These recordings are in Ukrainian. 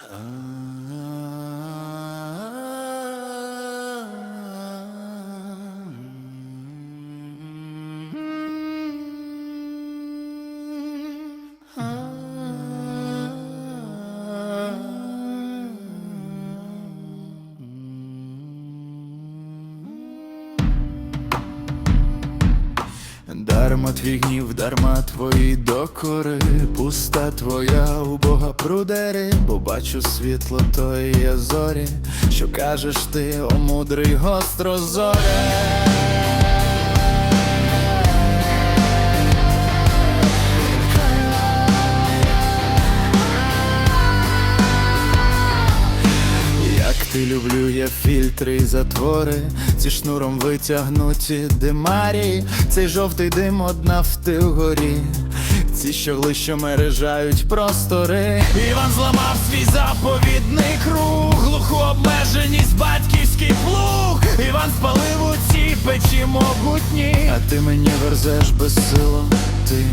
Oh. Дарма твій гнів, дарма твої докори, пуста твоя убога прудери, бо бачу світло тої зорі, що кажеш ти, о мудрий гострозоре. Як ти люблю, я фільтри і затвори, ці шнуром витягнуті димарі, цей жовтий дим одна в вгорі, ці що мережають простори. Іван зламав свій заповідний круг, глуху обмеженість, батьківський плуг. Іван спалив у цій печі могутні, а ти мені верзеш безсило, ти,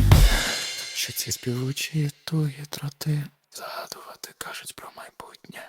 що ці співучі тугі троти загадувати кажуть про майбутнє.